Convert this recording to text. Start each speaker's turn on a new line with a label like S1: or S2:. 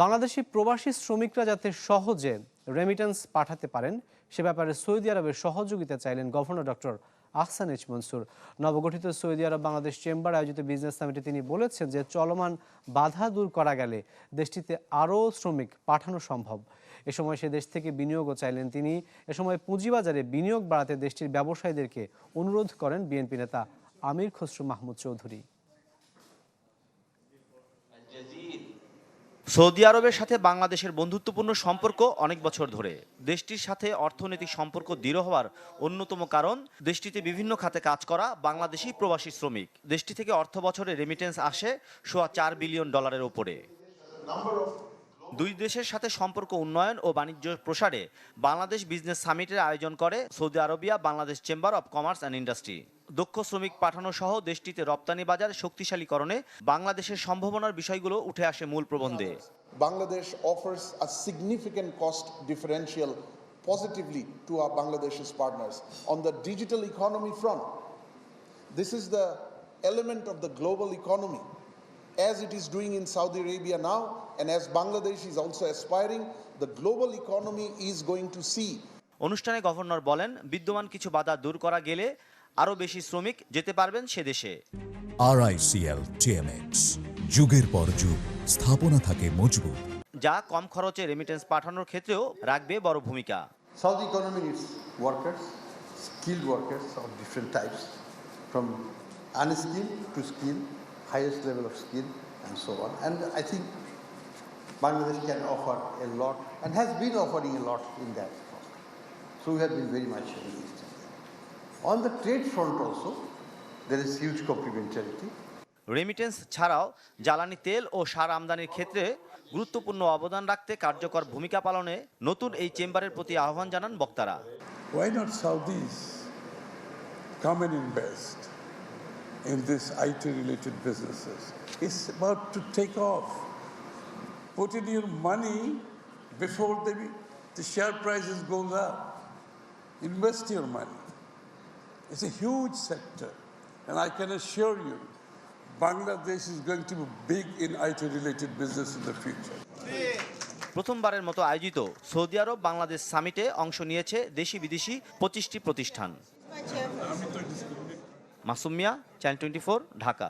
S1: বাংলাদেশি প্রবাসী শ্রমিকরা যাতে সহজে রেমিটেন্স পাঠাতে পারেন, সে ব্যাপারে সৌদি আরবের সহযোগিতা চাইলেন governor doctor Ahsan H Mansur. নবগঠিত সৌদি আরব বাংলাদেশ চেম্বার আয়োজিত বিজনেস সামিটে তিনি বলেছেন যে, চলমান বাধা দূর করা গেলে দেশটিতে আরও শ্রমিক পাঠানো সম্ভব। এ সময় সে দেশ থেকে বিনিয়োগও চাইলেন তিনি। এ সময় পুঁজিবাজারে বিনিয়োগ বাড়াতে দেশটির ব্যবসায়ীদেরকে অনুরোধ করেন বিএনপি নেতা আমির খসরু মাহমুদ চৌধুরী।
S2: সৌদি আরবের সাথে বাংলাদেশের বন্ধুত্বপূর্ণ সম্পর্ক অনেক বছর ধরে। দেশটির সাথে অর্থনৈতিক সম্পর্ক দৃঢ় হওয়ার অন্যতম কারণ, দেশটিতে বিভিন্ন খাতে কাজ করা বাংলাদেশি প্রবাসী শ্রমিক। দেশটি থেকে অর্থ বছরে রেমিটেন্স আসে সোয়া চার বিলিয়ন ডলারের ওপরে দুই দেশের সাথে সম্পর্ক উন্নয়ন ও বাণিজ্য প্রসারে বাংলাদেশ বিজনেস সামিটের আয়োজন করে Saudi Arabia Bangladesh chamber of commerce and industry. দক্ষ শ্রমিক পাঠানো সহ দেশটিতে রপ্তানি বাজার শক্তিশালীকরণে বাংলাদেশের সম্ভাবনার বিষয়গুলো উঠে আসে মূল প্রবন্ধে।
S3: Bangladesh offers a significant cost differential positively to a Bangladesh partners on the digital economy front this is the element of the global economy as it is doing in Saudi Arabia now, and as Bangladesh is also aspiring, the global economy is going to see.
S2: অনুষ্ঠানে governor বলেন বিদ্যমান কিছু বাধা দূর করা গেলে আরও বেশি শ্রমিক যেতে পারবেন সে দেশে।
S4: আরআইসিএল টিএমএক্স যুগের পর যুগ স্থাপনা থাকে মজবুত।
S2: যা কম খরচে রেমিটেন্স পাঠানোর ক্ষেত্রেও রাখবে বড় ভূমিকা।
S5: South economy needs workers skilled workers different types from to skill highest level of skill, and so on. And I think Bangladesh can offer a lot and has been offering a lot in that front. So we have been very much engaged in that. On the trade front also, there is huge complementarity.
S2: Remittance ছাড়াও জ্বালানি তেল ও সার আমদানির ক্ষেত্রে গুরুত্বপূর্ণ অবদান রাখতে কার্যকর ভূমিকা পালনে নতুন এই চেম্বারের প্রতি আহ্বান জানান বক্তারা
S6: Why not Saudis come and invest in this IT related businesses? It's about to take off. Put in your money before the, the share prices goes up. Invest your money. It's a huge sector. And I can assure you, Bangladesh is going to be big in IT related business in the future.
S2: প্রথমবারের মতো আয়োজিত Saudi আরব বাংলাদেশ সামিটে অংশ নিয়েছে দেশি বিদেশি পঁচিশটি প্রতিষ্ঠান Masum Mia channel twenty Dhaka.